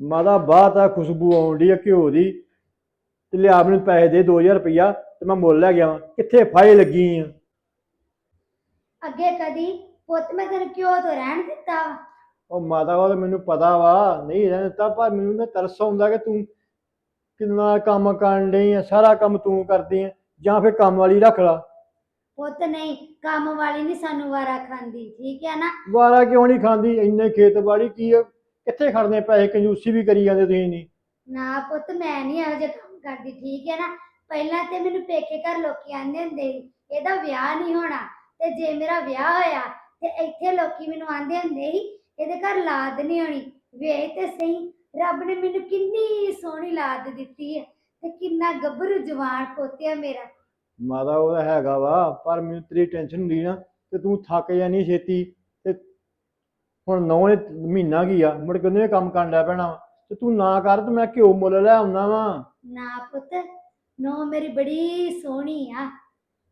ਮਾਦਾ ਬਾਤ ਆ ਖੁਸ਼ਬੂ ਆਉਂਦੀ ਆ ਘਿਓ ਦੀ। ਤੇ ਲਿਆ ਮੈਨੂੰ ਪੈਸੇ ਦੇ 2000 ਰੁਪਇਆ ਤੇ ਮੈਂ ਮੁੱਲ ਲੈ ਗਿਆ ਵਾਂ। ਕਿੱਥੇ ਫਾਇ ਲੱਗੀ ਆ? ਅੱਗੇ ਕਦੀ ਪੁੱਤ ਮੈਂ ਤੈਨੂੰ ਕਿਉਂ ਤੋਂ ਰਹਿਣ ਦਿੱਤਾ ਵਾ? ਉਹ ਮਾਤਾ ਉਹ ਤਾਂ ਮੈਨੂੰ ਪਤਾ ਵਾ ਨਹੀਂ ਰਹਿਣ ਦਿੱਤਾ ਪਰ ਮੈਨੂੰ ਨਾ ਤਰਸ ਆਉਂਦਾ ਕਿ ਤੂੰ ਕਿੰਨਾ ਕੰਮ ਕਰਨ ਡਈ ਆ ਸਾਰਾ ਕੰਮ ਤੂੰ ਕਰਦੀ ਆ ਜਾਂ ਫਿਰ ਕੰਮ ਵਾਲੀ ਰੱਖ ਲਾ। ਪੁੱਤ ਨਹੀਂ ਕੰਮ ਵਾਲੀ ਨਹੀਂ ਸਾਨੂੰ ਵਾਰਾ ਖਾਂਦੀ ਠੀਕ ਹੈ ਨਾ? ਵਾਰਾ ਕਿਉਂ ਨਹੀਂ ਖਾਂਦੀ? ਇੰਨੇ ਖੇਤਬਾੜੀ ਕੀ ਆ? ਕਿੱਥੇ ਖੜਨੇ ਪੈਸੇ ਕੰਜੂਸੀ ਵੀ ਕਰੀ ਜਾਂਦੇ ਤੁਸੀਂ ਨਹੀਂ ਨਾ ਪੁੱਤ ਮੈਂ ਨਹੀਂ ਇਹੋ ਜਿਹਾ ਕੰਮ ਕਰਦੀ ਠੀਕ ਹੈ ਨਾ? ਪਹਿਲਾਂ ਤੇ ਮੈਨੂੰ ਪੇਕੇ ਘਰ ਲੋਕੀ ਆਂਦੇ ਹੁੰਦੇ ਸੀ ਇਹਦਾ ਵਿਆਹ ਨਹੀਂ ਹੋਣਾ ਤੇ ਜੇ ਮੇਰਾ ਵਿਆਹ ਹੋਇਆ ਤੇ ਇੱਥੇ ਲੋਕੀ ਮੈਨੂੰ ਆਂਦੇ ਹੁੰਦੇ ਸੀ ਇਹਦੇ ਘਰ ਲਾਦ ਨਹੀਂ ਹੋਣੀ ਵੇਖ ਤੇ ਸਹੀ ਰੱਬ ਨੇ ਮੈਨੂੰ ਕਿੰਨੀ ਸੋਹਣੀ ਲਾਦ ਦਿੱਤੀ ਹੈ ਤੇ ਕਿੰਨਾ ਗੱਭਰੂ ਜਵਾਨ ਪੋਤਿਆ ਮੇਰਾ। ਮਾਤਾ ਉਹ ਤਾਂ ਹੈਗਾ ਵਾ ਪਰ ਮੈਨੂੰ ਤੇਰੀ ਟੈਨਸ਼ਨ ਹੁੰਦੀ ਨਾ ਤੇ ਤੂੰ ਥੱਕ ਜਾਨੀ ਛੇਤੀ। ਹੁਣ ਨੌ ਨੇ ਮਹੀਨਾ ਕੀ ਆ? ਮੁੜ ਕੇ ਉਹਨੇ ਕੰਮ ਕਰਨ ਲੱਗ ਪੈਣਾ ਵਾ। ਤੇ ਤੂੰ ਨਾ ਕਰ ਤੇ ਮੈਂ ਘਿਓ ਮੁੱਲ ਲੈ ਆਉਣਾ ਵਾ। ਨਾ ਪੁੱਤ ਨੋ ਮੇਰੀ ਬੜੀ ਸੋਹਣੀ ਆ।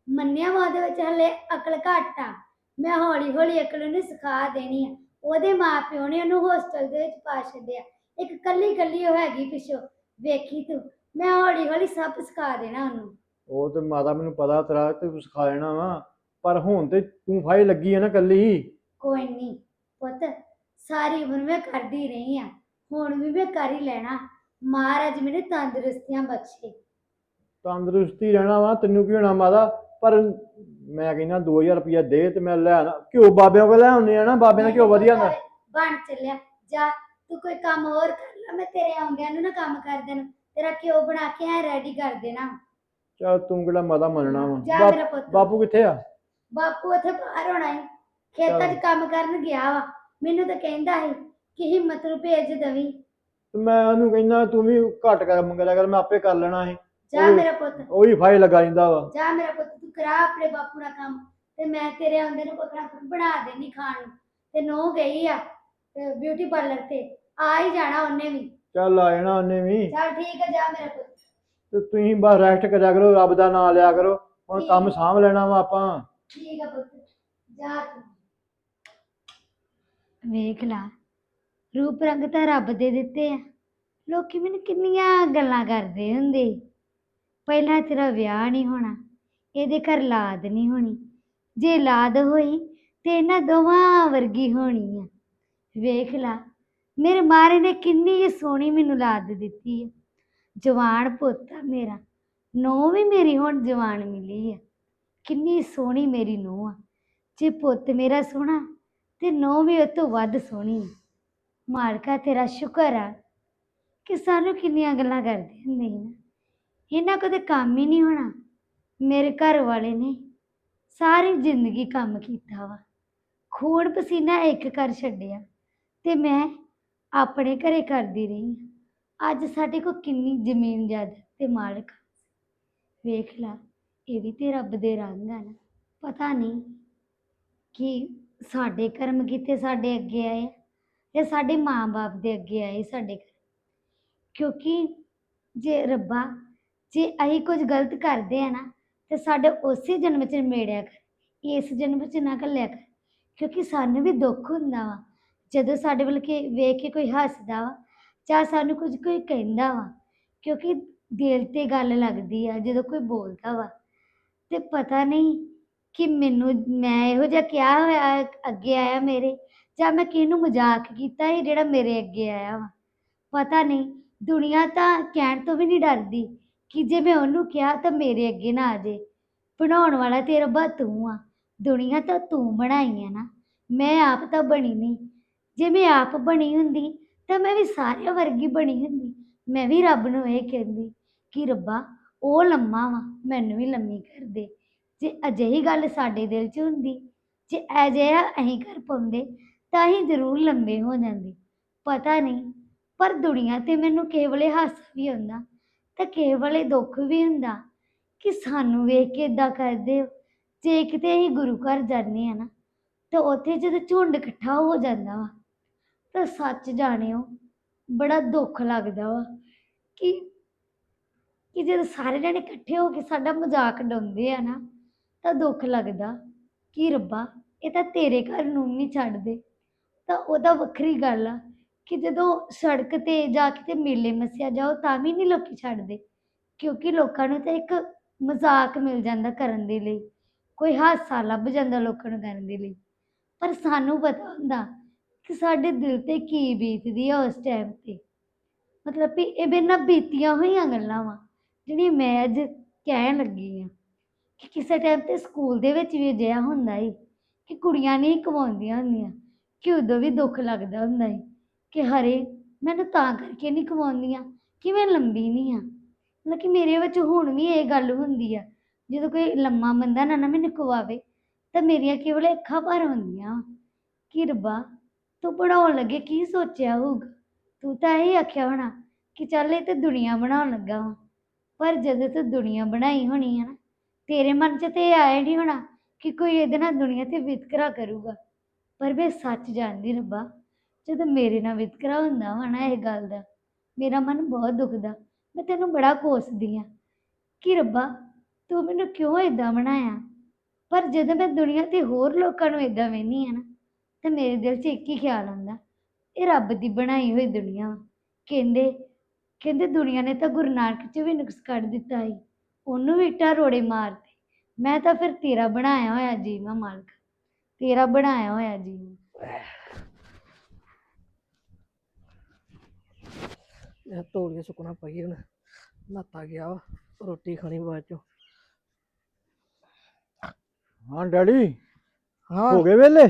ਮੰਨਿਆ ਵਾ ਉਹਦੇ ਵਿੱਚ ਹਲੇ ਅਕਲ ਘੱਟ ਆ। ਮੈਂ ਹੌਲੀ ਹੌਲੀ ਅਕਲ ਨੂੰ ਸਿਖਾ ਦੇਣੀ ਆ। ਉਹਦੇ ਮਾਪਿਓ ਨੇ ਉਹਨੂੰ ਹੋਸਟਲ ਦੇ ਵਿੱਚ ਪਾ ਛੱਡਿਆ। ਇੱਕ ਕੱਲੀ ਕੱਲੀ ਉਹ ਹੈਗੀ ਪਿਛੋ। ਵੇਖੀ ਤੂੰ ਮੈਂ ਹੌਲੀ ਹੌਲੀ ਸਭ ਸਿਖਾ ਦੇਣਾ ਉਹਨੂੰ। ਉਹ ਤੇ ਮਾਤਾ ਮੈਨੂੰ ਪਤਾ ਤੇਰਾ ਤੇ ਤੂੰ ਸਿਖਾ ਲੈਣਾ ਵਾ। ਪਰ ਹੁਣ ਤੇ ਤੂੰ ਫਾਈ ਲੱਗੀ ਆ ਨਾ ਕੱਲੀ। ਕੋਈ ਨਹੀਂ ਪੁੱਤ ਸਾਰੀ ਉਮਰ ਮੈਂ ਕਰਦੀ ਰਹੀ ਆ। ਹੁਣ ਵੀ ਮੈਂ ਕਰ ਹੀ ਲੈਣਾ। ਮਹਾਰਾਜ ਮੈਨੂੰ ਤੰਦਰੁਸਤੀਆਂ ਬਖਸ਼ੇ। ਤੰਦਰੁਸਤੀ ਰਹਿਣਾ ਵਾ ਤੈਨੂੰ ਕੀ ਹੋਣਾ ਮਾਤਾ? ਪਰ ਮੈਂ ਕਹਿੰਦਾ 2000 ਰੁਪਇਆ ਦੇ ਤੇ ਮੈਂ ਲੈ ਆਣਾ ਘਿਓ ਬਾਬਿਆਂ ਕੋਲ ਲੈ ਆਉਨੇ ਆ ਨਾ ਬਾਬਿਆਂ ਦਾ ਘਿਓ ਵਧੀਆ ਹੁੰਦਾ। ਬਣ ਚੱਲਿਆ। ਜਾ ਤੂੰ ਕੋਈ ਕੰਮ ਹੋਰ ਕਰ ਲੈ ਮੈਂ ਤੇਰੇ ਆਉਂਦਿਆਂ ਨੂੰ ਨਾ ਕੰਮ ਕਰ ਦੇਣਾ। ਤੇਰਾ ਘਿਓ ਬਣਾ ਕੇ ਐ ਰੈਡੀ ਕਰ ਦੇਣਾ। ਚਲ ਤੂੰ ਕਿਹੜਾ ਮਾਤਾ ਮੰਨਣਾ ਵਾ। ਜਾ ਬਾਪ- ਮੇਰਾ ਪੁੱਤ। ਬਾਪੂ ਕਿੱਥੇ ਆ? ਬਾਪੂ ਉੱਥੇ ਬਾਹਰ ਹੋਣਾ ਹੈ ਖੇਤਾਂ 'ਚ। ਕੰਮ ਕਰਨ ਗਿਆ ਵਾ। ਮੈਨੂੰ ਤਾਂ ਕਹਿੰਦਾ ਸੀ ਕਿ ਹਿੰਮਤ ਨੂੰ ਭੇਜ ਦਵੀਂ। ਤੇ ਮੈਂ ਉਹਨੂੰ ਕਹਿੰਦਾ ਤੂੰ ਵੀ ਘੱਟ ਕਰ ਮੰਗਿਆ ਕਰ ਮੈਂ ਆਪੇ ਕਰ ਲੈਣਾ ਸੀ। ਜਾ ਉਹ- ਮੇਰਾ ਪੁੱਤ। ਉਹ ਫਾਈ ਲਗਾ ਜਾਂਦਾ ਵਾ। ਜਾ ਮੇਰਾ ਪੁੱਤ ਤੂੰ ਕਰਾ ਆਪਣੇ ਬਾਪੂ ਦਾ ਕੰਮ। ਤੇ ਮੈਂ ਤੇਰੇ ਆਉਂਦੇ ਨੂੰ ਕੋਖਣਾ ਬਣਾ ਦੇਣੀ ਖਾਣ ਨੂੰ। ਤੇ ਨੋ ਗਈ ਆ ਬਿਊਟੀ ਪਾਰਲਰ ਤੇ। ਆ ਹੀ ਜਾਣਾ ਉਹਨੇ ਵੀ। ਚੱਲ ਆ ਜਾਣਾ ਉਹਨੇ ਵੀ। ਚੱਲ ਠੀਕ ਹੈ ਜਾ ਮੇਰਾ ਪੁੱਤ। ਤੇ ਤੁਸੀਂ ਬਸ ਰੈਸਟ ਕਰਿਆ ਕਰੋ ਰੱਬ ਦਾ ਨਾਮ ਲਿਆ ਕਰੋ। ਹੁਣ। ਕੰਮ ਸਾਂਭ ਲੈਣਾ ਵਾ ਆਪਾਂ। ਠੀਕ ਆ ਪੁੱਤ। ਜਾ ਤੂੰ। ਵੇਖ ਲਾ, ਰੂਪ ਰੰਗ ਤਾਂ ਰੱਬ ਦੇ ਦਿੱਤੇ ਆ। ਲੋਕੀ ਮੈਨੂੰ ਕਿੰਨੀਆਂ ਗੱਲਾਂ ਕਰਦੇ ਹੁੰਦੇ। ਪਹਿਲਾਂ ਤੇਰਾ ਵਿਆਹ ਨਹੀਂ ਹੋਣਾ, ਇਹਦੇ ਘਰ ਲਾਦ ਨਹੀਂ ਹੋਣੀ। ਜੇ ਲਾਦ ਹੋਈ ਤੇ ਇਹਨਾਂ ਦੋਵਾਂ ਵਰਗੀ ਹੋਣੀ ਆ। ਵੇਖ ਲਾ, ਮੇਰੇ ਮਾਰੇ ਨੇ ਕਿੰਨੀ ਸੋਹਣੀ ਮੈਨੂੰ ਲਾਦ ਦਿੱਤੀ ਆ। ਜਵਾਨ ਪੁੱਤ ਆ ਮੇਰਾ ਨੋ ਵੀ ਮੇਰੀ, ਹੁਣ ਜਵਾਨ ਮਿਲੀ ਆ। ਕਿੰਨੀ ਸੋਹਣੀ ਮੇਰੀ ਨੂੰਹ ਆ। ਜੇ ਪੁੱਤ ਮੇਰਾ ਸੋਹਣਾ ਤੇ ਨੂੰਹ ਵੀ ਉਹ ਤੋਂ ਵੱਧ ਸੋਹਣੀ ਆ। ਮਾਲਕਾ ਤੇਰਾ ਸ਼ੁਕਰ ਆ ਕਿ ਸਾਨੂੰ ਕਿੰਨੀਆਂ ਗੱਲਾਂ ਕਰਦੇ ਹੁੰਦੇ ਸੀ ਨਾ। ਇਹਨਾਂ ਕਦੇ ਕੰਮ ਹੀ ਨਹੀਂ ਹੋਣਾ। ਮੇਰੇ ਘਰ ਵਾਲੇ ਨੇ ਸਾਰੀ ਜ਼ਿੰਦਗੀ ਕੰਮ ਕੀਤਾ ਵਾ। ਖੂਨ ਪਸੀਨਾ ਇੱਕ ਕਰ ਛੱਡਿਆ ਤੇ ਮੈਂ ਆਪਣੇ ਘਰੇ ਕਰਦੀ ਰਹੀ ਹਾਂ। ਅੱਜ ਸਾਡੇ ਕੋਲ ਕਿੰਨੀ ਜ਼ਮੀਨ ਜਾਇਦਾਦ ਤੇ ਮਾਲਕ ਵੇਖ ਲਾ, ਇਹ ਵੀ ਤੇ ਰੱਬ ਦੇ ਰੰਗ ਆ ਨਾ। ਪਤਾ ਨਹੀਂ ਕਿ ਸਾਡੇ ਕਰਮ ਕੀਤੇ ਸਾਡੇ ਅੱਗੇ ਆਏ? ਆ ਜਾਂ ਸਾਡੇ ਮਾਂ-ਬਾਪ ਦੇ ਅੱਗੇ ਆਏ ਸਾਡੇ ਕਰਮ ਕਿਉਂਕਿ ਜੇ ਰੱਬਾ, ਜੇ ਅਸੀਂ ਕੁਝ ਗਲਤ ਕਰਦੇ ਆ ਨਾ, ਤੇ ਸਾਡੇ ਉਸੇ ਜਨਮ 'ਚ ਮੇੜਿਆ ਕਰ, ਇਸ ਜਨਮ 'ਚ ਨਾ ਘੱਲਿਆ ਕਰ। ਕਿਉਂਕਿ ਸਾਨੂੰ ਵੀ ਦੁੱਖ ਹੁੰਦਾ ਵਾ, ਜਦੋਂ ਸਾਡੇ ਵੱਲ ਕੇ ਵੇਖ ਕੇ ਕੋਈ ਹੱਸਦਾ ਵਾ, ਜਾਂ ਸਾਨੂੰ ਕੁਝ ਕੋਈ ਕਹਿੰਦਾ ਵਾ, ਕਿਉਂਕਿ ਦਿਲ ਤੇ ਗੱਲ ਲੱਗਦੀ ਆ, ਜਦੋਂ ਕੋਈ ਬੋਲਦਾ ਵਾ। ਤੇ ਪਤਾ ਨਹੀਂ ਕਿ ਮੈਨੂੰ, ਮੈਂ ਇਹੋ ਜਿਹਾ ਕਿਹਾ ਹੋਇਆ, ਅੱਗੇ ਆਇਆ ਮੇਰੇ, ਜਾਂ ਮੈਂ ਕਿਹਨੂੰ ਮਜ਼ਾਕ ਕੀਤਾ ਇਹ ਜਿਹੜਾ ਮੇਰੇ ਅੱਗੇ ਆਇਆ ਵਾ? ਪਤਾ ਨਹੀਂ, ਦੁਨੀਆ ਤਾਂ ਕਹਿਣ ਤੋਂ ਵੀ ਨਹੀਂ ਡਰਦੀ ਕਿ ਜੇ ਮੈਂ ਉਹਨੂੰ ਕਿਹਾ ਤਾਂ ਮੇਰੇ ਅੱਗੇ ਨਾ ਆ ਜੇ। ਬਣਾਉਣ ਵਾਲਾ ਤੇ ਰੱਬਾ ਤੂੰ ਆ। ਦੁਨੀਆ ਤਾਂ ਤੂੰ ਬਣਾਈ ਹੈ ਨਾ। ਮੈਂ ਆਪ ਤਾਂ ਬਣੀ ਨਹੀਂ। ਜੇ ਮੈਂ ਆਪ ਬਣੀ ਹੁੰਦੀ, ਤਾਂ ਮੈਂ ਵੀ ਸਾਰਿਆਂ ਵਰਗੀ ਬਣੀ ਹੁੰਦੀ। ਮੈਂ ਵੀ ਰੱਬ ਨੂੰ ਇਹ ਕਹਿੰਦੀ ਕਿ ਰੱਬਾ, ਉਹ ਲੰਮਾ ਵਾ, ਮੈਨੂੰ ਵੀ ਲੰਮੀ ਕਰ ਦੇ। ਜੇ ਅਜਿਹੀ ਗੱਲ ਸਾਡੇ ਦਿਲ 'ਚ ਹੁੰਦੀ, ਜੇ ਅਜਿਹਾ ਅਸੀਂ ਕਰ ਪਾਉਂਦੇ, ਤਾਂ ਅਸੀਂ ਜ਼ਰੂਰ ਲੰਬੇ ਹੋ ਜਾਂਦੇ। ਪਤਾ ਨਹੀਂ, ਪਰ ਦੁਨੀਆ ਤੇ ਮੈਨੂੰ ਕਿਸੇ ਵੇਲੇ ਹਾਸਾ ਵੀ ਆਉਂਦਾ, ਤੇ ਕਿਸੇ ਦੁੱਖ ਵੀ ਹੁੰਦਾ ਕਿ ਸਾਨੂੰ ਵੇਖ ਕੇ ਇਦਾਂ ਕਰਦੇ ਹੋ। ਜੇ ਕਿਤੇ ਅਸੀਂ ਗੁਰੂ ਘਰ ਜਾਂਦੇ ਆ ਨਾ, ਤਾਂ ਉੱਥੇ ਜਦੋਂ ਝੁੰਡ ਇਕੱਠਾ ਹੋ ਜਾਂਦਾ ਵਾ, ਤਾਂ ਸੱਚ ਜਾਣਿਓ, ਬੜਾ ਦੁੱਖ ਲੱਗਦਾ ਵਾ ਕਿ ਕਿ ਜਦੋਂ ਸਾਰੇ ਜਣੇ ਇਕੱਠੇ ਹੋ ਕੇ ਸਾਡਾ ਮਜ਼ਾਕ ਉਡਾਉਂਦੇ ਆ ਨਾ ਤਾਂ ਦੁੱਖ ਲੱਗਦਾ, ਕਿ ਰੱਬਾ, ਇਹ ਤਾਂ ਤੇਰੇ ਘਰ ਨੂੰ ਨਹੀਂ ਛੱਡਦੇ ਤਾਂ ਉਹਦਾ ਵੱਖਰੀ ਗੱਲ ਆ ਕਿ ਜਦੋਂ ਸੜਕ ਤੇ ਜਾ ਕੇ ਤੇ ਮੇਲੇ ਮੱਸਿਆ ਜਾਓ ਤਾਂ ਵੀ ਨਹੀਂ ਲੋਕੀ ਛੱਡਦੇ, ਕਿਉਂਕਿ ਲੋਕਾਂ ਨੂੰ ਤਾਂ ਇੱਕ ਮਜ਼ਾਕ ਮਿਲ ਜਾਂਦਾ ਕਰਨ ਦੇ ਲਈ, ਕੋਈ ਹਾਸਾ ਲੱਭ ਜਾਂਦਾ ਲੋਕਾਂ ਨੂੰ ਕਰਨ ਦੇ ਲਈ। ਪਰ ਸਾਨੂੰ ਪਤਾ ਹੁੰਦਾ ਕਿ ਸਾਡੇ ਦਿਲ ਤੇ ਕੀ ਬੀਤਦੀ ਆ ਉਸ ਟਾਈਮ ਤੇ। ਮਤਲਬ ਵੀ ਇਹ ਮੇਰੇ ਨਾਲ ਬੀਤੀਆਂ ਹੋਈਆਂ ਗੱਲਾਂ ਵਾ, ਜਿਹੜੀਆਂ ਮੈਂ ਅੱਜ ਕਹਿਣ ਲੱਗੀ ਆ। ਕਿ ਕਿਸੇ ਟਾਈਮ ਤੇ ਸਕੂਲ ਦੇ ਵਿੱਚ ਵੀ ਅਜਿਹਾ ਹੁੰਦਾ ਈ, ਕਿ ਕੁੜੀਆਂ ਨਹੀਂ ਕਮਾਉਂਦੀਆਂ ਹੁੰਦੀਆਂ, ਕਿ ਉਦੋਂ ਵੀ ਦੁੱਖ ਲੱਗਦਾ ਹੁੰਦਾ ਈ, ਕਿ ਹਰੇ ਮੈਨੂੰ ਤਾਂ ਕਰਕੇ ਨਹੀਂ ਕਮਾਉਂਦੀਆਂ, ਕਿ ਮੈਂ ਲੰਬੀ ਨਹੀਂ ਆ। ਮਤਲਬ ਕਿ ਮੇਰੇ ਵਿੱਚ ਹੁਣ ਵੀ ਇਹ ਗੱਲ ਹੁੰਦੀ ਆ, ਜਦੋਂ ਕੋਈ ਲੰਮਾ ਬੰਦਾ ਨਾ ਨਾ ਮੈਨੂੰ ਕਵਾਵੇ, ਤਾਂ ਮੇਰੀਆਂ ਕੇਵਲ ਅੱਖਾਂ ਭਰ ਹੁੰਦੀਆਂ ਵਾਂ, ਕਿ ਰੱਬਾ, ਤੂੰ ਪੜਾਉਣ ਲੱਗੇ ਕੀ ਸੋਚਿਆ ਹੋਊਗਾ? ਤੂੰ ਤਾਂ ਇਹ ਆਖਿਆ ਹੋਣਾ, ਕਿ ਚੱਲ ਇਹ ਤੇ ਦੁਨੀਆ ਬਣਾਉਣ ਲੱਗਾ ਵਾਂ, ਪਰ ਜਦੋਂ ਤੂੰ ਦੁਨੀਆ ਬਣਾਈ ਹੋਣੀ ਹੈ ਨਾ ਤੇਰੇ ਮਨ 'ਚ ਤੇ ਇਹ ਆਇਆ ਨਹੀਂ ਹੋਣਾ ਕਿ ਕੋਈ ਇਹਦੇ ਨਾਲ ਦੁਨੀਆ ਤੇ ਵਿਤਕਰਾ ਕਰੂਗਾ। ਪਰ ਮੈਂ ਸੱਚ ਜਾਣਦੀ ਰੱਬਾ, ਜਦੋਂ ਮੇਰੇ ਨਾਲ ਵਿਤਕਰਾ ਹੁੰਦਾ ਵਾ ਨਾ ਇਹ ਗੱਲ ਦਾ, ਮੇਰਾ ਮਨ ਬਹੁਤ ਦੁਖਦਾ। ਮੈਂ ਤੈਨੂੰ ਬੜਾ ਕੋਸਦੀ ਆ ਕਿ ਰੱਬਾ, ਤੂੰ ਮੈਨੂੰ ਕਿਉਂ ਇਦਾਂ ਬਣਾਇਆ? ਪਰ ਜਦੋਂ ਮੈਂ ਦੁਨੀਆ ਤੇ ਹੋਰ ਲੋਕਾਂ ਨੂੰ ਇਦਾਂ ਵੇਖਦੀ ਆ ਨਾ, ਤੇ ਮੇਰੇ ਦਿਲ 'ਚ ਇੱਕ ਹੀ ਖਿਆਲ ਆਉਂਦਾ, ਇਹ ਰੱਬ ਦੀ ਬਣਾਈ ਹੋਈ ਦੁਨੀਆ ਵਾ। ਕਹਿੰਦੇ ਕਹਿੰਦੇ ਦੁਨੀਆ ਨੇ ਤਾਂ ਗੁਰੂ ਨਾਨਕ 'ਚ ਵੀ ਨੁਕਸ ਕੱਢ ਦਿੱਤਾ ਸੀ। ਉਹਨੂੰ ਵੀ ਇੱਟਾਂ ਰੋੜੇ ਮਾਰਤੇ ਮੈਂ ਤਾਂ ਫਿਰ ਤੇਰਾ ਬਣਾਇਆ ਹੋਇਆ ਜੀਵਾਂ ਮਾਲਕ। ਤੇਰਾ ਬਣਾਇਆ ਹੋਇਆ ਜੀਵਾਂ ਇਹ ਤੋਲੀਆਂ ਸੁੱਕਣਾ ਪਈ ਹੁਣ। ਨਾਤਾ ਗਿਆ ਵਾ ਰੋਟੀ ਖਾਣੀ ਬਾਅਦ ਚੋਂ। ਹਾਂ ਡੈਡੀ? ਹਾਂ। ਹੋ ਗਏ ਵੇਲੇ?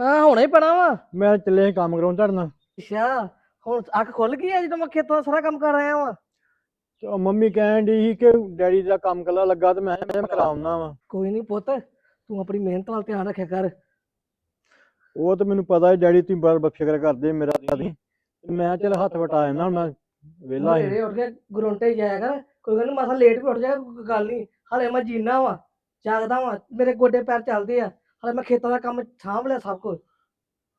ਹਾਂ ਹੁਣੇ ਪੈਣਾ ਵਾ। ਮੈਂ ਚੱਲੇ ਸੀ ਕੰਮ ਕਰਾਉਣ ਤੁਹਾਡੇ ਨਾਲ। ਅੱਛਾ ਹੁਣ ਅੱਖ ਖੁੱਲ ਗਈ ਆ ਜਦੋਂ ਮੈਂ ਖੇਤੋਂ ਦਾ ਸਾਰਾ ਕੰਮ ਕਰ ਆਇਆ ਵਾ? ਤੇ ਉਹ ਮੰਮੀ ਕਹਿਣ ਦੀ ਸੀ ਕਿ ਡੈਡੀ ਦਾ ਕੰਮ ਕੱਲਾ ਲੱਗਾ ਤੇ ਮੈਂ ਕਿਹਾ ਮੈਂ ਕਰਾਉਣਾ ਵਾ। ਕੋਈ ਨਹੀਂ ਪੁੱਤ ਤੂੰ ਆਪਣੀ ਮਿਹਨਤ ਵੱਲ ਧਿਆਨ ਰੱਖਿਆ ਕਰ। ਉਹ ਤਾਂ ਮੈਨੂੰ ਪਤਾ ਹੈ ਡੈਡੀ ਤੁਸੀਂ ਬੜਾ ਫਿਕਰ ਕਰਦੇ ਮੇਰਾ ਦੀ। ਮੈਂ ਚੱਲ ਹੱਥ ਵਟਾ ਜਾਂਦਾ ਹੁਣ ਮੈਂ ਵਿਹਲਾ ਸੀ। ਸਵੇਰੇ ਉੱਠ ਕੇ ਗਰੁੰਟੇ ਜਾਇਆ ਕਰ। ਕੋਈ ਗੱਲ ਨੀ ਮਾਸਾ ਲੇਟ ਵੀ ਉੱਠ ਜਾਏਗਾ ਕੋਈ ਗੱਲ ਨਹੀਂ ਹਲੇ ਮੈਂ ਜੀਣਾ ਵਾ ਜਾਗਦਾ ਵਾ ਮੇਰੇ ਗੋਡੇ ਪੈਰ ਚੱਲਦੇ ਆ। ਹਲੇ ਮੈਂ ਖੇਤਾਂ ਦਾ ਕੰਮ ਸਾਂਭ ਲਿਆ ਸਭ ਕੁਝ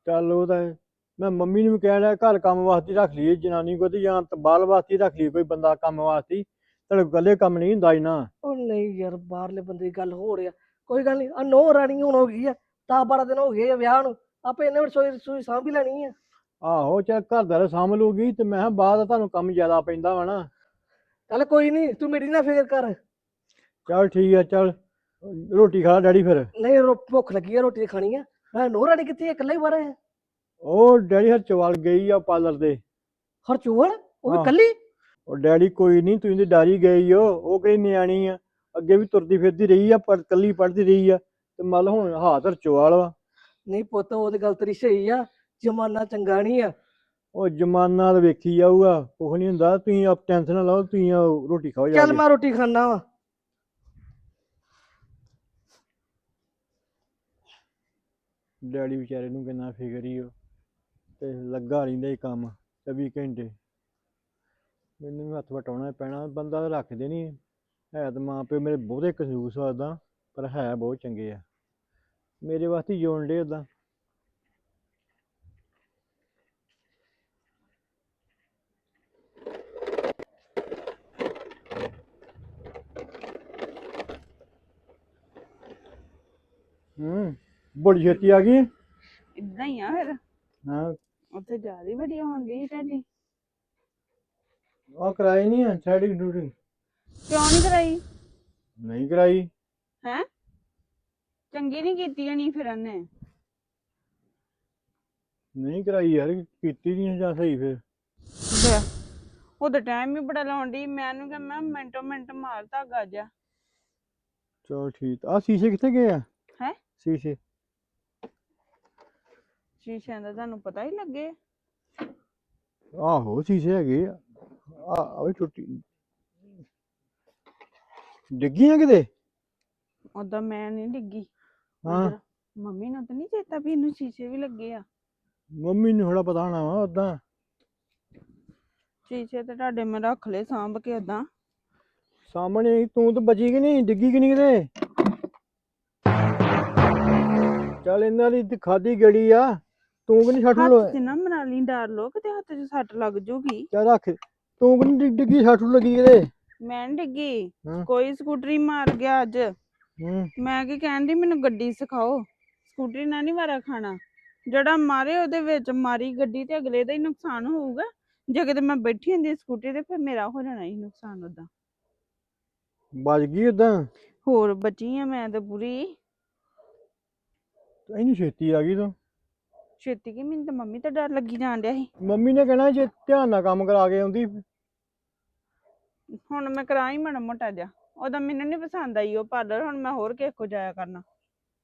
ਚੱਲ ਉਹ ਤਾਂ ਹੈ। ਮੈਂ ਮੰਮੀ ਨੂੰ ਵੀ ਕਹਿ ਲਿਆ ਘਰ ਕੰਮ ਵਾਸਤੇ ਰੱਖ ਲਈਏ ਜਨਾਨੀ ਕੋ ਤੇ ਜਾਂ ਤਾਂ ਬਾਲ ਵਾਸਤੇ ਰੱਖ ਲਈਏ ਕੋਈ ਬੰਦਾ ਕੰਮ ਵਾਸਤੇ ਕੋਲ ਇਕੱਲੇ ਕੰਮ ਨਹੀਂ ਹੁੰਦਾ ਨਾ ਉਹ ਨਹੀਂ ਯਾਰ ਬਾਹਰਲੇ ਬੰਦੇ ਦੀ ਗੱਲ ਹੋ ਰਿਹਾ ਕੋਈ ਗੱਲ ਨਹੀਂ ਆ ਨੋ ਰਾਣੀ ਹੁਣ ਹੋ ਗਈ ਆ 10 12 ਦਿਨ ਹੋ ਗਏ ਆ ਵਿਆਹ ਨੂੰ। ਆਪੇ ਇਹਨੇ ਰਸੋਈ ਰਸੋਈ ਸਾਂਭ ਹੀ ਲੈਣੀ ਆ। ਆਹੋ ਚੱਲ ਘਰ ਦਾ ਸਾਂਭ ਲੂਗੀ ਤੇ ਮੈਂ ਕਿਹਾ ਬਾਅਦ ਦਾ ਤੁਹਾਨੂੰ ਕੰਮ ਜ਼ਿਆਦਾ ਪੈਂਦਾ ਵਾ ਨਾ। ਚੱਲ ਕੋਈ ਨਹੀਂ ਤੂੰ ਮੇਰੀ ਨਾ ਫਿਕਰ ਕਰ। ਚੱਲ ਠੀਕ ਆ ਚੱਲ। ਰੋਟੀ ਖਾ ਡੈਡੀ ਫਿਰ। ਨਹੀਂ ਰੋ- ਭੁੱਖ ਲੱਗੀ ਆ ਰੋਟੀ ਖਾਣੀ ਆ। ਮੈਂ ਨੋ ਰਾਣੀ ਕਿੱਥੇ ਆ? ਇਕੱਲਾ ਹੀ ਬਾਹਰ ਹੈ ਉਹ ਡੈਡੀ ਹਰ ਚਵਾਲ ਗਈ ਆ ਪਾਰਲਰ ਦੇ। ਹਰਚੂਲ ਉਹ ਵੀ ਹਾਂ। ਇਕੱਲੀ ਉਹ ਡੈਡੀ ਕੋਈ ਨਹੀਂ ਤੁਸੀਂ ਤੇ ਡਾਰੀ ਗਈ ਓ। ਉਹ ਕਿਹੜੀ ਨਿਆਣੀ ਆ ਅੱਗੇ ਵੀ ਤੁਰਦੀ ਫਿਰਦੀ ਰਹੀ ਆ ਪਰ ਕੱਲੀ ਪੜਦੀ ਰਹੀ ਆ। ਤੇ ਮਤਲਬ ਹੁਣ ਹਾਥ ਚਵਾਲ ਵਾ। ਨਹੀਂ ਪੁੱਤ ਉਹ ਤੇ ਗੱਲ ਤੇਰੀ ਸਹੀ ਆ। ਜ਼ਮਾਨਾ ਚੰਗਾ ਨਹੀਂ ਆ। ਉਹ ਜਮਾਨਾ ਤਾਂ ਵੇਖੀ ਜਾਊਗਾ। ਕੁਛ ਨਹੀਂ ਹੁੰਦਾ। ਤੁਸੀਂ ਆਪ ਟੈਨਸ਼ਨ ਨਾ ਲਓ ਤੁਸੀਂ ਆਹ ਰੋਟੀ ਖਾਓ ਜਾ ਚੱਲ ਕੇ। ਮੈਂ ਰੋਟੀ ਖਾਣਾ ਵਾ। ਡੈਡੀ ਵਿਚਾਰੇ ਨੂੰ ਕਿੰਨਾ ਫਿਕਰ ਹੀ ਉਹ ਤੇ ਲੱਗਾ ਰਹਿੰਦਾ ਹੀ ਕੰਮ 24 ਘੰਟੇ। ਮੈਨੂੰ ਵੀ ਹੱਥ ਵਟਾਉਣਾ ਪੈਣਾ, ਬੰਦਾ ਰੱਖਦੇ ਨਹੀਂ ਹੈ ਤਾਂ ਮਾਂ ਪਿਓ ਮੇਰੇ ਬਹੁਤੇ ਕੰਜੂਸ ਆ ਓਦਾਂ ਪਰ ਹੈ ਬਹੁਤ ਚੰਗੇ ਆ। ਮੇਰੇ ਵਾਸਤੇ ਜੋਣ ਡੇ ਓਦਾਂ। ਹੂੰ, ਬੜੀ ਛੇਤੀ ਆ ਗਈ? ਇਦਾਂ ਹੀ ਆ ਫਿਰ। ਹਾਂ। ਉੱਥੇ ਜ਼ਿਆਦਾ ਵੱਡੀ ਹੁੰਦੀ ਤੁਹਾਡੀ ਉਹ ਕਰਾਈ ਨਹੀਂ ਹੈ ਥ੍ਰੈਡਿੰਗ ਡੂਡਿੰਗ ਕਿਉਂ ਨਹੀਂ ਕਰਾਈ? ਨਹੀਂ ਕਰਾਈ। ਹੈ? ਚੰਗੀ ਨਹੀਂ ਕੀਤੀ ਨਹੀਂ ਫਿਰ ਉਹਨੇ। ਨਹੀਂ ਕਰਾਈ ਯਾਰ ਕੀਤੀ ਨਹੀਂ ਜਾਂ ਸਹੀ ਫਿਰ। ਉਹਦਾ ਟਾਈਮ ਵੀ ਬੜਾ ਲਾਉਣ ਦੀ ਮੈਂ ਉਹਨੂੰ ਕਿਹਾ ਮੈਂ ਮਿੰਟੋ ਮਿੰਟ ਮਾਰ ਧਾਗਾ ਜਾ ਚਲ ਠੀਕ। ਆ ਸ਼ੀਸ਼ੇ ਕਿੱਥੇ ਗਏ ਆ? ਹੈਂ? ਸ਼ੀਸ਼ੇ। ਸ਼ੀਸ਼ਿਆਂ ਦਾ ਤੁਹਾਨੂੰ ਪਤਾ ਹੀ ਲੱਗੇ। ਆਹੋ ਸ਼ੀਸ਼ੇ ਹੈਗੇ ਆ। ਆ ਓਏ ਟੁੱਟੀ। ਡਿੱਗੀਆਂ ਕਿਤੇ? ਉਦੋਂ ਮੈਂ ਨਹੀਂ ਡਿੱਗੀ। ਹਾਂ। ਉੱਧਰ ਮੰਮੀ ਨੂੰ ਤਾਂ ਨਹੀਂ ਚੇਤਾ ਵੀ ਇਹਨੂੰ ਸ਼ੀਸ਼ੇ ਵੀ ਲੱਗੇ ਆ। ਮੰਮੀ ਨੂੰ ਥੋੜਾ ਪਤਾ ਹੋਣਾ ਵਾ ਉਦਾਂ ਸ਼ੀਸ਼ੇ ਤੇ ਤੁਹਾਡੇ ਮੈਂ ਰੱਖ ਲਏ ਸਾਂਭ ਕੇ ਉਦਾਂ ਸਾਹਮਣੇ ਤੂੰ ਤਾਂ ਬਚੀ ਕਿ ਨਹੀਂ? ਡਿੱਗੀ ਕਿ ਨਹੀਂ ਕਿਤੇ? ਚੱਲ ਇਹਨਾਂ ਦੀ ਖਾਦੀ ਗੜੀ ਆ। ਤੂੰ ਕਿ ਨਹੀਂ ਛੱਟ ਲੋ ਹੱਥ 'ਚ ਨਾ ਮਨਾਲੀ ਡਰ ਲੋ ਕਿਤੇ ਹੱਥ 'ਚ ਸੱਟ ਲੱਗ ਜੂਗੀ। ਚੱਲ ਰੱਖ ਤੂੰ ਕਿ ਨਹੀਂ ਡਿੱਗੀ ਛੱਟ ਲੱਗੀ ਕਿਤੇ? ਮੈਂ ਨੀ ਡਿੱਗੀ। ਹਾਂ। ਕੋਈ ਸਕੂਟਰੀ ਮਾਰ ਗਿਆ ਅੱਜ। ਹੂੰ। ਮੈਂ ਕੀ ਕਹਿੰਦੀ ਮੈਨੂੰ ਗੱਡੀ ਸਿਖਾਓ। ਸਕੂਟਰੀ ਨਾਲ ਨਹੀਂ ਵਾਰਾ ਖਾਣਾ। ਜਿਹੜਾ ਮਾਰੇ ਉਹਦੇ ਵਿੱਚ ਮਾਰੀ ਗੱਡੀ ਤੇ ਅਗਲੇ ਦਾ ਹੀ ਨੁਕਸਾਨ ਹੋਊਗਾ। ਜੇ ਕਿਤੇ ਮੈਂ ਬੈਠੀ ਹੁੰਦੀ ਸਕੂਟੀ ਤੇ ਫਿਰ ਮੇਰਾ ਹੋ ਜਾਣਾ ਸੀ ਨੁਕਸਾਨ ਉਦਾਂ ਵੱਜ ਗਈ ਉਦਾਂ ਹੋਰ ਬਚੀ ਆ ਮੈਂ ਤੇ ਪੂਰੀ। ਇਹਨੂੰ ਛੇਤੀ ਆ ਗਈ ਤੂੰ? ਛੇਤੀ ਕੀ ਮੈਨੂੰ ਤਾਂ ਮੰਮੀ ਤਾਂ ਡਰ ਲੱਗੀ ਜਾਣ ਡਿਆ ਸੀ। ਮੰਮੀ ਨੇ ਕਹਿਣਾ ਜੇ ਧਿਆਨ ਨਾਲ ਕੰਮ ਕਰਾ ਕੇ ਆਉਂਦੀ। ਹੁਣ ਮੈਂ ਕਰਾਂ ਹੀ ਮਾੜਾ ਮੋਟਾ ਜਿਹਾ। ਉਹਦਾ ਮੈਨੂੰ ਨਹੀਂ ਪਸੰਦ ਆਈ ਉਹ ਪਾਰਲਰ ਹੁਣ ਮੈਂ ਹੋਰ ਕਿਸੇ ਕੋ ਜਾਇਆ ਕਰਨਾ।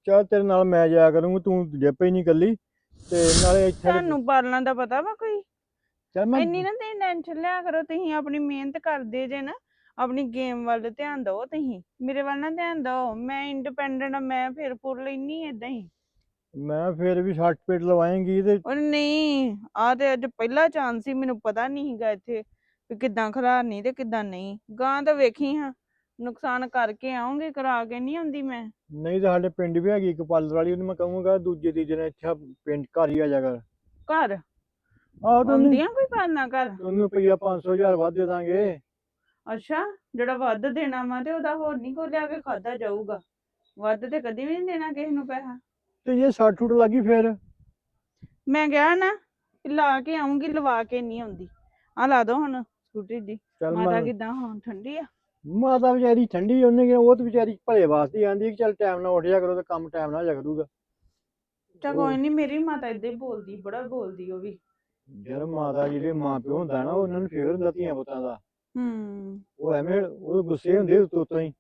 ਚੱਲ ਤੇਰੇ ਨਾਲ ਮੈਂ ਜਾਇਆ ਕਰੂੰਗਾ ਤੂੰ ਡਿੱਪ ਹੀ ਨਹੀਂ ਕੱਲੀ ਤੇ ਨਾਲੇ ਇੱਥੇ ਤੁਹਾਨੂੰ ਪਾਰਲਰਾਂ ਦਾ ਪਤਾ ਵਾ ਕੋਈ? ਚੱਲ ਮੈਂ ਇੰਨੀ ਨਾ ਤੁਸੀਂ ਟੈਨਸ਼ਨ ਲਿਆ ਕਰੋ ਤੁਸੀਂ ਆਪਣੀ ਮਿਹਨਤ ਕਰਦੇ ਜੇ ਨਾ ਆਪਣੀ ਗੇਮ ਵੱਲ ਧਿਆਨ ਦਿਓ ਤੁਸੀਂ। ਮੇਰੇ ਵੱਲ ਨਾ ਧਿਆਨ ਦਿਓ। ਮੈਂ ਇੰਡੀਪੈਂਡੈਂਟ ਮੈਂ ਫਿਰ ਫੁਰ ਲੈਣੀ ਏਦਾਂ ਹੀ। ਮੈਂ ਫੇਰ ਵੀ ਸਰਟੀਫਿਕੇਟ ਲਵਾਏਂਗੀ ਤੇ ਉਹ ਨਹੀਂ ਆ ਤੇ ਅੱਜ ਪਹਿਲਾ ਚਾਂਸ ਸੀ ਮੈਨੂੰ ਪਤਾ ਨਹੀਂ ਸੀਗਾ ਇੱਥੇ ਵੀ ਕਿੱਦਾਂ ਖਿਲਾਰਨੀ ਤੇ ਕਿੱਦਾਂ ਨਹੀਂ। ਗਾਂ ਤਾਂ ਵੇਖੀ ਹਾਂ ਨੁਕਸਾਨ ਕਰਕੇ ਆਉਂਗੇ ਕਰਾ ਕੇ ਨਹੀਂ ਆਉਂਦੀ ਮੈਂ। ਨਹੀਂ ਤਾਂ ਸਾਡੇ ਪਿੰਡ ਵੀ ਹੈਗੀ ਇੱਕ ਪਾਰਲਰ ਵਾਲੀ ਉਹਨੂੰ ਮੈਂ ਕਹੂੰਗਾ ਦੂਜੇ ਤੀਜੇ ਨੇ ਇੱਥੇ ਪਿੰਡ ਘਰ ਹੀ ਆ ਜਾ ਕਰ। ਘਰ? ਆਹ ਤੂੰ ਆਉਂਦੀਆਂ ਕੋਈ ਪਾਲਣਾ ਘਰ? ਉਹਨੂੰ ਰੁਪਈਆ 500000 ਵੱਧ ਦੇ ਦਾਂਗੇ। ਅੱਛਾ ਜਿਹੜਾ ਵੱਧ ਦੇਣਾ ਵਾ ਤੇ ਉਹਦਾ ਹੋਰ ਨਹੀਂ ਕੋ ਲਿਆ ਕੇ ਖਾਦਾ ਜਾਊਗਾ। ਵੱਧ ਤੇ ਕਦੀ ਵੀ ਨਹੀਂ ਦੇਣਾ ਕਿਸੇ ਨੂੰ ਪੈਸਾ। ਤੇ ਜੇ ਸੱਟ ਟੁੱਟ ਲੱਗੀ ਫੇਰ? ਮੈਂ ਕਿਹਾ ਨਾ ਕਿ ਲਾ ਕੇ ਆਉਂਗੀ ਲਵਾ ਕੇ ਨਹੀਂ ਆਉਂਦੀ। ਆ ਲਾ ਦੋ ਹੁਣ ਸਕੂਟਰੀ ਦੀ। ਚੱਲ ਮਾਤਾ ਮੈਂ ਕਿਦਾਂ ਹੁਣ ਠੰਡੀ ਆ? ਮਾਤਾ ਵਿਚਾਰੀ ਠੰਡੀ ਉਹਨੇ ਕਿਹਾ ਉਹ ਤੇ ਵਿਚਾਰੀ ਭਲੇ ਵਾਸਤੇ ਆਂਦੀ ਕਿ ਚੱਲ ਟਾਈਮ ਨਾਲ ਉੱਠ ਜਾ ਕਰੋ ਤੇ ਕੰਮ ਟਾਈਮ ਨਾਲ ਹੋ ਜਾ ਕਰੂਗਾ ਚਾ ਕੋਈ ਨਹੀਂ ਮੇਰੀ ਮਾਤਾ ਹੀ ਬੋਲਦੀ ਬੜਾ ਬੋਲਦੀ ਉਹ ਵੀ। ਯਾਰ ਮਾਤਾ ਜਿਹੜੇ ਮਾਂ ਪਿਓ ਹੁੰਦਾ ਨਾ ਉਹਨਾਂ ਨੂੰ ਫਿਕਰ ਹੁੰਦਾ ਧੀਆਂ ਪੁੱਤਾਂ ਦਾ। ਹੂੰ। ਉਹ ਐਵੇਂ ਉਹ ਗੁੱਸੇ ਹੁੰਦੇ ਉਤੋਂ ਤੋਂ ਹੀ।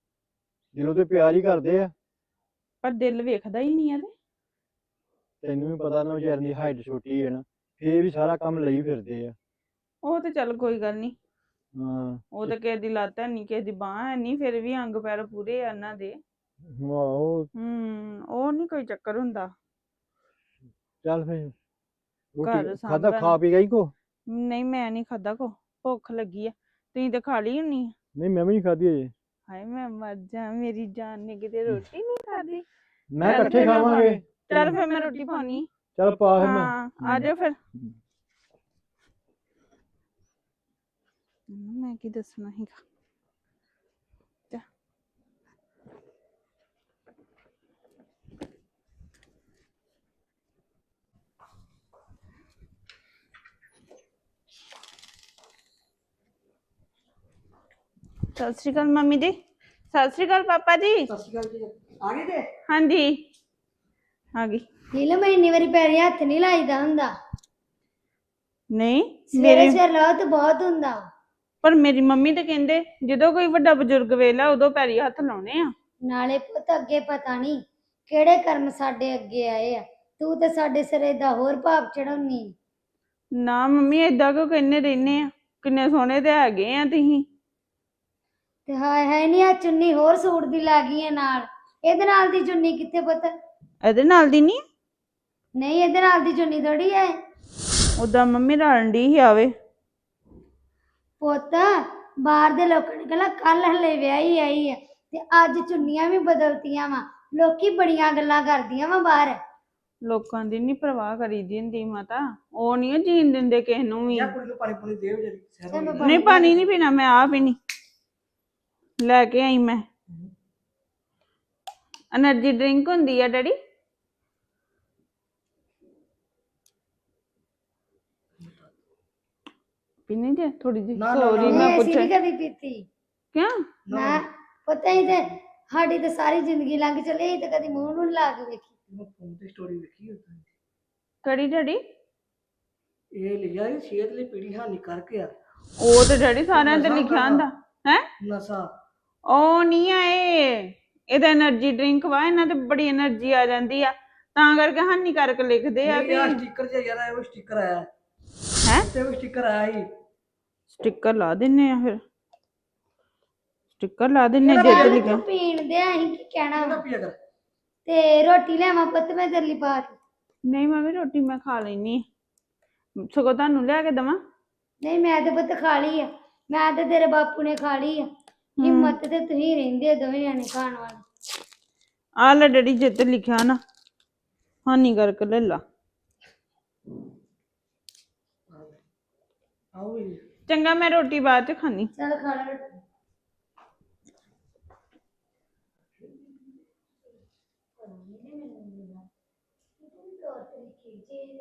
ਦਿਲੋਂ ਤੇ ਪਿਆਰ ਹੀ ਕਰਦੇ ਆ। ਪਰ ਦਿਲ ਵੇਖਦਾ ਹੀ ਨਹੀਂ ਆ ਤੇ। ਤੈਨੂੰ ਵੀ ਪਤਾ ਨਾ ਵਿਚਾਰੀ ਦੀ ਹਾਈਟ ਛੋਟੀ ਹੈ ਨਾ ਫੇਰ ਵੀ ਸਾਰਾ ਕੰਮ ਲਈ ਫਿਰਦੇ ਆ। ਉਹ ਤੇ ਚੱਲ ਕੋਈ ਗੱਲ ਨਹੀਂ ਹਾਂ। ਉਹ ਤਾਂ ਕਿਸੇ ਦੀ ਲੱਤ ਹੈ ਨਹੀਂ ਕਿਸੇ ਦੀ ਬਾਹ ਹੈ ਨਹੀਂ ਫਿਰ ਵੀ ਅੰਗ ਪੈਰ ਪੂਰੇ ਆ ਇਹਨਾਂ ਦੇ। ਉਹ ਹੂੰ ਉਹ ਨਹੀਂ ਕੋਈ ਚੱਕਰ ਹੁੰਦਾ। ਚੱਲ ਫੇਰ ਘਰ ਰੋਟੀ ਖਾਦਾ। ਖਾ ਪੀ ਗਈ ਕੋ? ਨਹੀਂ ਮੈਂ ਨਹੀਂ ਖਾਦਾ ਕੋ ਭੁੱਖ ਲੱਗੀ ਆ। ਤੁਸੀਂ ਤਾਂ ਖਾ ਲਈ ਹੁੰਨੀ। ਨਹੀਂ ਮੈਂ ਵੀ ਨਹੀਂ ਖਾਧੀ ਅਜੇ ਹਾਏ ਮੈਂ ਮਰ ਜਾ ਮੇਰੀ ਜਾਨ ਨੇ ਕਿਤੇ ਰੋਟੀ ਨਹੀਂ ਖਾਦੀ ਮੈਂ ਇਕੱਠੇ ਖਾਵਾਂਗੇ। ਚੱਲ ਫਿਰ ਮੈਂ ਰੋਟੀ ਪਾਉਣੀ ਚੱਲ ਪਾ ਫਿਰ ਮੈਂ ਹਾਂ ਆ ਜਾ ਫਿਰ ਮੈਂ ਕੀ ਦੱਸਣਾ ਹੈਗਾ ਜਾ। ਸਤਿ ਸ਼੍ਰੀ ਅਕਾਲ ਮੰਮੀ ਜੀ ਸਤਿ ਸ਼੍ਰੀ ਅਕਾਲ ਪਾਪਾ ਜੀ ਸਤਿ ਸ਼੍ਰੀ ਅਕਾਲ ਜੀ ਆ ਗਏ ਜੇ ਹਾਂਜੀ ਆ ਗਈ। ਨੀਲਮ ਇੰਨੀ ਵਾਰੀ ਪੈਰੀ ਹੱਥ ਨਹੀਂ ਲਾਈਦਾ ਹੁੰਦਾ। ਨਹੀਂ ਮੇਰੇ ਸਵੇਰ ਲਾਓ ਤੇ ਬਹੁਤ ਹੁੰਦਾ। ਪਰ ਮੇਰੀ ਮੰਮੀ ਤਾਂ ਕਹਿੰਦੇ ਜਦੋਂ ਕੋਈ ਵੱਡਾ ਬਜ਼ੁਰਗ ਵੇਲਾ ਉਦੋਂ ਪੈਰੀ ਹੱਥ ਲਾਉਣੇ ਆ। ਨਾਲੇ ਪੁੱਤ ਅੱਗੇ ਪਤਾ ਨਹੀਂ ਕਿਹੜੇ ਕਰਮ ਸਾਡੇ ਅੱਗੇ ਆਏ ਆ। ਤੂੰ ਤੇ ਸਾਡੇ ਸਿਰੇ ਦਾ ਹੋਰ ਭਾਵ ਚੜਾਉਣੀ ਨਾ ਮੰਮੀ ਏਦਾਂ ਕਿਉਂ ਕਹਿੰਦੇ ਰਹਿੰਦੇ ਆ? ਕਿੰਨੇ ਸੋਹਣੇ ਤੇ ਹੈਗੇ ਆ ਤੁਸੀਂ। ਤੇ ਹਾਏ ਹਾਏ ਨਹੀਂ ਆ ਚੁੰਨੀ ਹੋਰ ਸੂਟ ਦੀ ਲੱਗੀ ਹੈ ਨਾਲ। ਇਹਦੇ ਨਾਲ ਦੀ ਚੁੰਨੀ ਕਿੱਥੇ ਪੁੱਤ? ਇਹਦੇ ਨਾਲ ਦੀ ਨਹੀਂ? ਨਹੀਂ ਇਹਦੇ ਨਾਲ ਦੀ ਚੁੰਨੀ ਥੋੜੀ ਹੈ ਉਦਾਂ ਮੰਮੀ ਰਲਣ ਹੀ ਆਵੇ। ਪੁੱਤ ਬਾਹਰ ਦੇ ਲੋਕਾਂ ਨੇ ਕਹਿੰਦਾ ਕੱਲ ਹਲੇ ਵਿਆਹੀ ਆਈ ਹੈ ਤੇ ਅੱਜ ਚੁੰਨੀਆਂ ਵੀ ਬਦਲਤੀਆਂ ਵਾ। ਲੋਕੀ ਬੜੀਆਂ ਗੱਲਾਂ ਕਰਦੀਆਂ ਵਾ ਬਾਹਰ। ਲੋਕਾਂ ਦੀ ਨਹੀਂ ਪਰਵਾਹ ਕਰੀਦੀ ਹੁੰਦੀ ਮਾਤਾ। ਉਹ ਨਹੀਂ ਉਹ ਜੀਣ ਦਿੰਦੇ ਕਿਸੇ ਨੂੰ ਵੀ। ਪਾਣੀ ਪੂਣੀ ਨਹੀਂ ਪਾਣੀ ਨਹੀਂ ਪੀਣਾ ਮੈਂ ਆ ਪੀਣੀ ਲੈ ਕੇ ਆਈ ਮੈਂ। એનર્ਜੀ ਡਰਿੰਕ ਹੁੰਦੀ ਆ ਡੈਡੀ? ਪੀਣੀ ਜੇ ਥੋੜੀ ਜੀ ਨਾ, ਨਾ, ਮੈਂ ਨਹੀਂ ਨਹੀਂ ਕਦੀ ਪੀਤੀ। ਕਿਉਂ? ਨਾ ਪਤਾ ਹੀ ਤੇ ਸਾਡੀ ਤੇ ਸਾਰੀ ਜ਼ਿੰਦਗੀ ਲੰਘ ਚਲੇ ਤੇ ਕਦੀ ਮੂੰਹ ਨੂੰ ਨੀ ਲਾ ਕੇ ਵੇਖੀ। ਸੀ ਸਾਰਿਆਂ ਤੇ ਲਿਖਿਆ ਹੁੰਦਾ ਹੈ? ਨਸ਼ਾ। ਉਹ ਨਹੀਂ ਆਏ ਇਹਦਾ એનર્ਜੀ ਡਰਿੰਕ ਵਾ ਇਹਨਾਂ ਤੇ ਬੜੀ એનર્ਜੀ ਆ ਜਾਂਦੀ ਆ। ਤਾਂ ਕਰਕੇ ਹਾਨੀ ਕਰਕੇ ਲਿਖਦੇ ਆ ਵੀ ਸਟicker ਜਿਹਾ ਯਾਰ ਇਹ ਸਟicker ਆਇਆ ਹੈ ਤੇ ਉਹ ਸਟicker ਆਇਆ ਸੀ ਸਟicker ਲਾ ਦਿੰਨੇ ਆ ਫਿਰ। ਸਟicker ਲਾ ਦਿੰਨੇ ਜਿੱਦ ਬਾਅਦ ਲਿਖਿਆ ਤੂੰ ਪੀਣ ਦੇ ਅਸੀਂ ਕੀ ਕਹਿਣਾ ਕਿਹੜਾ ਵਾ? ਪੀਆ ਕਰ। ਤੇ ਰੋਟੀ ਲਿਆਵਾਂ ਪੁੱਤ ਮੈਂ ਤੇਰੇ ਲਈ ਪਾ ਕੇ ਨਹੀਂ ਮੈਂ ਵੀ ਰੋਟੀ ਮੈਂ ਖਾ ਲੈਣੀ ਸਗੋਂ ਤੁਹਾਨੂੰ ਲਿਆ ਕੇ ਦਵਾਂ। ਨਹੀਂ ਮੈਂ ਤੇ ਪੁੱਤ ਖਾ ਲਈ ਆ। ਮੈਂ ਤੇ ਤੇਰੇ ਬਾਪੂ ਨੇ ਖਾ ਲਈ ਆ। ਹਿੰਮਤ ਤੇ ਤੁਸੀਂ ਰਹਿੰਦੇ ਦੋਵੇਂ ਜਾਣੇ ਖਾਣ ਵਾਲੇ। ਆ ਲੈ ਡੈਡੀ ਜਿੱਦ ਲਿਖਿਆ ਨਾ। ਹਾਨੀਕਾਰਕ ਲੈ ਲਾ। ਆਓ ਵੀ ਚੰਗਾ ਮੈਂ ਰੋਟੀ ਬਾਅਦ ਚ ਖਾਣੀ ਚੱਲ ਖਾ ਲੈ ਰੋਟੀ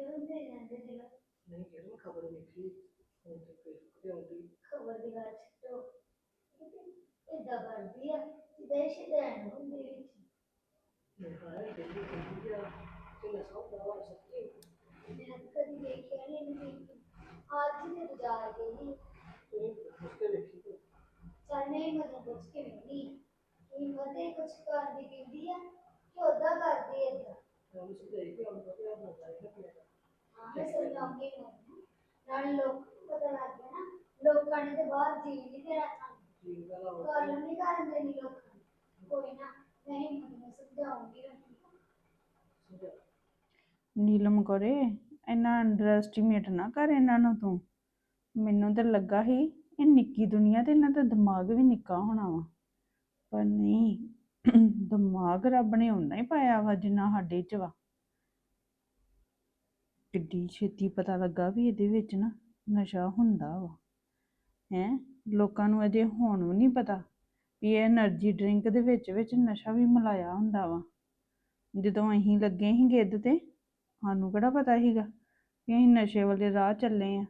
ਹੁੰਦੇ ਜਾਂਦੇ ਦਿਲ ਨਹੀਂ ਯਾਰ ਮੈਂ ਖਬਰ ਵੇਖੀ ਹੁਣ ਤੇ ਫੇਸਬੁੱਕ ਤੇ ਆਉਂਦੀ ਖਬਰ ਦੀ ਗੱਲ ਛੱਡੋ ਇਦਾਂ ਕਰਦੀ ਆ ਜਿੱਦਾਂ ਇਹ ਸ਼ੈਤਾਨ ਹੁੰਦੇ ਵਿੱਚ ਮੈਂ ਕਿਹਾ ਇਹ ਕਹਿੰਦੀ ਕਹਿੰਦੀ ਆ ਕਿ ਨਸ਼ਾ ਹੁੰਦਾ ਵਾ ਸੱਚੀ ਮੈਂ ਤਾਂ ਕਦੀ ਵੇਖਿਆ ਨਹੀਂ ਹੀ ਤੇ ਇਹ ਮੁਸਕੇ ਵੇਖੀ ਤੇ ਚੱਲ ਨਹੀਂ ਮਤਲਬ ਕੁਝ ਕੇ ਵੇਖੀ ਕੀ ਮਤੇ ਕੁਝ ਕਰਦੀ ਕਹਿੰਦੀ ਆ ਕਿ ਉਦਾਂ ਕਰਦੀ ਉਹਨੂੰ ਪਤਾ ਹੈ ਨਾ ਹਾਂ ਮੈਂ ਸਮਝਾਉਂਗੀ ਮੈਂ। ਨਾਲੇ ਲੋਕ ਨੂੰ ਪਤਾ ਲੱਗ ਗਿਆ ਨਾ ਲੋਕਾਂ ਨੇ ਤੇ ਬਾਹਰ ਜੀ ਨਹੀਂ ਤੇ ਵਾਲਾ ਹੋ। ਗੱਲ ਨਹੀਂ ਕਰਨ ਦੇਣੀ ਲੋਕਾਂ ਨੂੰ। ਕੋਈ ਨਾ ਮੈਂ ਹੀ ਮੈਨੂੰ ਸਮਝਾਉਂਗੀ। ਸਮਝਾ। ਨੀਲਮ ਕਰੇ ਇੰਨਾ ਅੰਡਰਐਸਟੀਮੇਟ ਨਾ ਕਰ ਇਹਨਾਂ ਨੂੰ ਤੂੰ। ਮੈਨੂੰ ਤਾਂ ਲੱਗਾ ਸੀ, ਇਹ ਨਿੱਕੀ ਦੁਨੀਆ ਤੇ ਇਹਨਾਂ ਦਾ ਦਿਮਾਗ ਵੀ ਨਿੱਕਾ ਹੋਣਾ ਵਾ। ਪਰ ਨਹੀਂ, ਦਿਮਾਗ ਰੱਬ ਨੇ ਉਹਨਾਂ ਹੀ ਪਾਇਆ ਵਾ ਜਿੰਨਾ ਸਾਡੇ ਚ ਵਾ। ਕਿੱਡੀ ਛੇਤੀ ਪਤਾ ਲੱਗਾ ਵੀ ਇਹਦੇ ਵਿੱਚ ਨਾ ਨਸ਼ਾ ਹੁੰਦਾ ਵਾ। ਹੈ, ਲੋਕਾਂ ਨੂੰ ਅਜੇ ਹੁਣ ਵੀ ਨਹੀਂ ਪਤਾ ਵੀ ਇਹ એનર્ਜੀ ਡਰਿੰਕ ਦੇ ਵਿੱਚ ਵਿੱਚ ਨਸ਼ਾ ਵੀ ਮਿਲਾਇਆ ਹੁੰਦਾ ਵਾ। ਜਦੋਂ ਅਸੀਂ ਲੱਗੇ ਸੀ ਗਿੱਦ ਤੇ, ਸਾਨੂੰ ਕਿਹੜਾ ਪਤਾ ਸੀਗਾ? ਕਿ ਅਸੀਂ ਨਸ਼ੇ ਵਾਲੇ ਰਾਹ ਚੱਲੇ ਆ।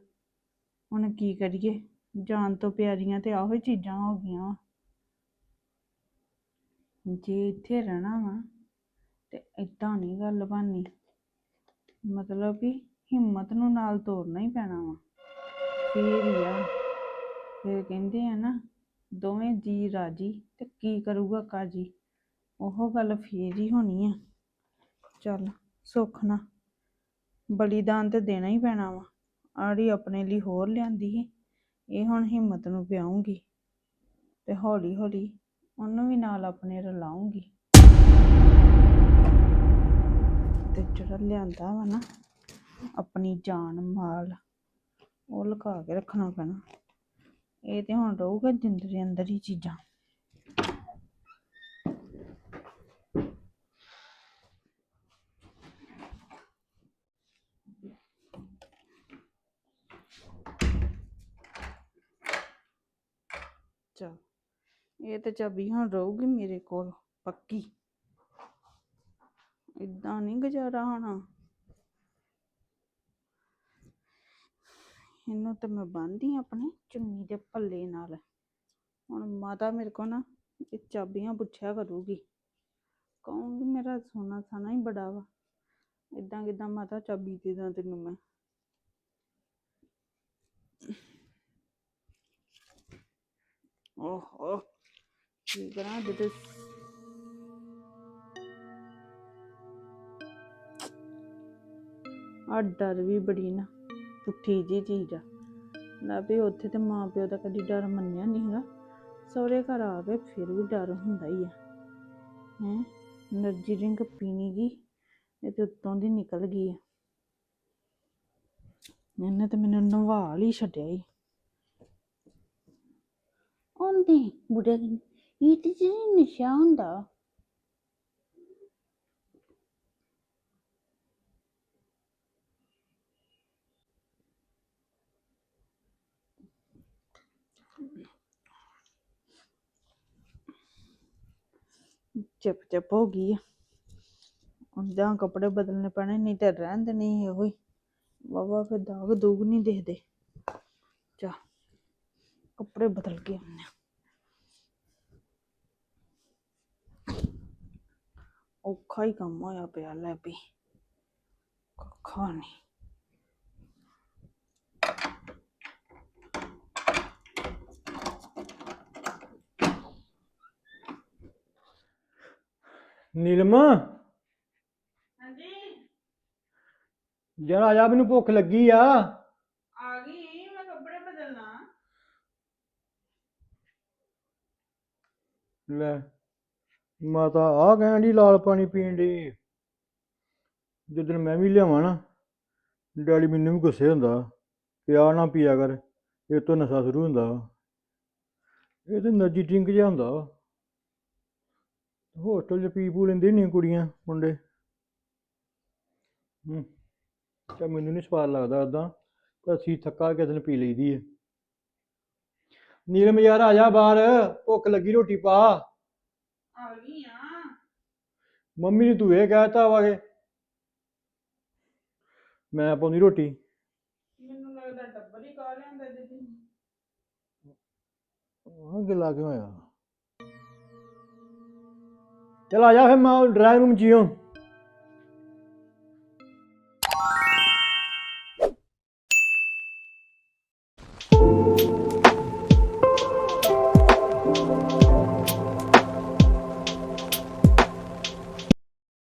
ਹੁਣ ਕੀ ਕਰੀਏ? ਜਾਨ ਤੋਂ ਪਿਆਰੀਆਂ ਤੇ ਆਹੋ ਹੀ ਚੀਜ਼ਾਂ ਹੋ ਗਈਆਂ ਵਾ। ਜੇ ਇੱਥੇ ਰਹਿਣਾ ਵਾ ਤੇ ਏਦਾਂ ਨਹੀਂ ਗੱਲ ਬਣਨੀ। ਮਤਲਬ ਕਿ ਹਿੰਮਤ ਨੂੰ ਨਾਲ ਤੋਰਨਾ ਹੀ ਪੈਣਾ ਵਾ। ਫੇਰ ਹੀ ਆ। ਫਿਰ ਕਹਿੰਦੇ ਆ ਨਾ, ਦੋਵੇਂ ਜੀ ਰਾਜੀ ਤੇ ਕੀ ਕਰੂਗਾ ਕਾਜੀ? ਉਹ ਗੱਲ ਫੇਰ ਹੀ ਹੋਣੀ ਆ। ਚੱਲ ਸੁੱਖ ਨਾ ਬਲੀਦਾਨ ਤੇ ਦੇਣਾ ਹੀ ਪੈਣਾ ਵਾ। ਆੜੀ ਆਪਣੇ ਲਈ ਹੋਰ ਲਿਆਂਦੀ ਸੀ। ਇਹ ਹੁਣ ਹਿੰਮਤ ਨੂੰ ਪਿਆਉਂਗੀ ਤੇ ਹੌਲੀ ਹੌਲੀ ਉਹਨੂੰ ਵੀ ਨਾਲ ਆਪਣੇ ਰਲਾਉਂਗੀ। ਤੇ ਜਿਹੜਾ ਲਿਆਂਦਾ ਵਾ ਨਾ, ਆਪਣੀ ਜਾਨ ਮਾਲ, ਉਹ ਲੁਕਾ ਕੇ ਰੱਖਣਾ ਪੈਣਾ। ਇਹ ਤੇ ਹੁਣ ਰਹੂਗਾ ਜਿੰਦਰੇ ਅੰਦਰ ਹੀ ਚੀਜ਼ਾਂ। ਚਲ ਇਹ ਤੇ ਚਾਬੀ ਹੁਣ ਰਹੂਗੀ ਮੇਰੇ ਕੋਲ, ਪੱਕੀ। ਇਦਾਂ ਨਹੀਂ ਗੁਜ਼ਾਰਾ ਹੋਣਾ। ਇਹਨੂੰ ਤੇ ਮੈਂ ਬੰਨ੍ਹਦੀ ਆਪਣੇ ਚੁੰਨੀ ਦੇ ਪੱਲੇ ਨਾਲ। ਹੁਣ ਮਾਤਾ ਮੇਰੇ ਕੋਲ ਨਾ ਇਹ ਚਾਬੀਆਂ ਪੁੱਛਿਆ ਕਰੂਗੀ। ਕਹੂੰਗੀ, ਮੇਰਾ ਸੋਨਾ ਸਾਨਾ ਹੀ ਬੜਾ ਵਾ। ਇਦਾਂ ਕਿਦਾਂ ਮਾਤਾ ਚਾਬੀ ਦੇ ਦਾਂ ਤੈਨੂੰ ਮੈਂ? Oh, oh. ਆ ਡਰ ਵੀ ਬੜੀ ਨਾ, ਪੁੱਠੀ ਜੀ ਚੀਜ਼ ਆ। ਮਾਂ ਪਿਓ ਦਾ ਕਦੀ ਡਰ ਮੰਨਿਆ ਨੀ ਹੈਗਾ। ਸਹੁਰੇ ਘਰ ਆ ਕੇ ਫਿਰ ਵੀ ਡਰ ਹੁੰਦਾ ਹੀ ਆ। ਹੈ? ਡਰਿੰਕ ਪੀਣੀ ਗਈ ਇਹ ਤੇ ਉੱਤੋਂ ਦੀ ਨਿਕਲ ਗਈ ਆ। ਇਹਨੇ ਤੇ ਮੈਨੂੰ ਨਵਾਲ ਹੀ ਛੱਡਿਆ ਹੀ ਆਉਂਦੇ ਬੁੱਢੇ ਕਹਿੰਦੇ ਇਹ ਤੇ ਜਿਹੜੀ ਨਸ਼ਾ ਹੁੰਦਾ ਚੁੱਪ ਚੁੱਪ ਹੋ ਗਈ ਆ ਹੁਣ ਜਾਂ ਕੱਪੜੇ ਬਦਲਨੇ ਪੈਣੇ ਨਹੀਂ ਤੇ ਰਹਿਣ ਦੇ ਨਹੀਂ ਇਹੋ ਹੀ ਵਾਵਾ ਫਿਰ ਦਾਗ ਦੂਗ ਨਹੀਂ ਦਿਖਦੇ ਚਾ ਕੱਪੜੇ ਬਦਲ ਕੇ ਆਉਂਦੇ ਆ ਔਖਾ ਹੀ ਕੰਮ ਹੋਇਆ ਪਿਆ ਲੈ ਵੀ ਕੱਖਾ ਨਹੀਂ ਨੀਲਮ ਹਾਂਜੀ। ਜਰਾ ਆ ਜਾ ਮੈਨੂੰ ਭੁੱਖ ਲੱਗੀ ਆ। ਆ ਗਈ ਮੈਂ ਕੱਪੜੇ ਬਦਲਣਾ। ਲੈ। ਮਾਤਾ ਆ ਕਹਿਣ ਦੀ ਲਾਲ ਪਾਣੀ ਪੀਣ ਦੀ ਜਦੋਂ ਮੈਂ ਵੀ ਲਿਆਵਾਂ ਨਾ, ਡੈਡੀ ਮੈਨੂੰ ਵੀ ਗੁੱਸੇ ਹੁੰਦਾ ਕਿ ਆ ਨਾ ਪੀਆ ਕਰ, ਇਹ ਤੋਂ ਨਸ਼ਾ ਸ਼ੁਰੂ ਹੁੰਦਾ। ਵਾ। ਇਹ ਤੇ ਨਰਜੀ ਡਰਿੰਕ ਜਿਹਾ ਹੁੰਦਾ। ਹੋਟਲ 'ਚ ਪੀ ਪੂ ਲੈਂਦੇ ਨਹੀਂ ਕੁੜੀਆਂ, ਮੁੰਡੇ। ਹੂੰ ਤਾਂ ਮੈਨੂੰ ਨਹੀਂ ਸਵਾਦ ਲੱਗਦਾ ਉਦਾਂ ਤਾਂ ਅਸੀਂ ਥੱਕਾ ਕਿਸੇ ਦਿਨ ਪੀ ਲਈਦੀ ਹੈ ਨੀਲਮ ਯਾਰ ਆ ਜਾ ਬਾਹਰ, ਭੁੱਖ ਲੱਗੀ ਰੋਟੀ ਪਾ। ਆ ਗਈ ਆ ਮੰਮੀ ਨੇ ਤੂੰ ਇਹ ਕਹਿਤਾ ਵਾ ਕਿ ਮੈਂ ਪਾਉਂਦੀ ਰੋਟੀ। ਮੈਨੂੰ ਲੱਗਦਾ ਡੱਬਲ ਹੀ ਕਾ ਲਿਆਂਦਾ ਦੀਦੀ। ਉਹ ਗਿਲਾ ਕਿਉਂ ਹੋਇਆ ਚਲ ਆ ਜਾ ਫਿਰ ਮੈਂ ਡਰਾਈਵ ਰੂਮ ਜੀਓ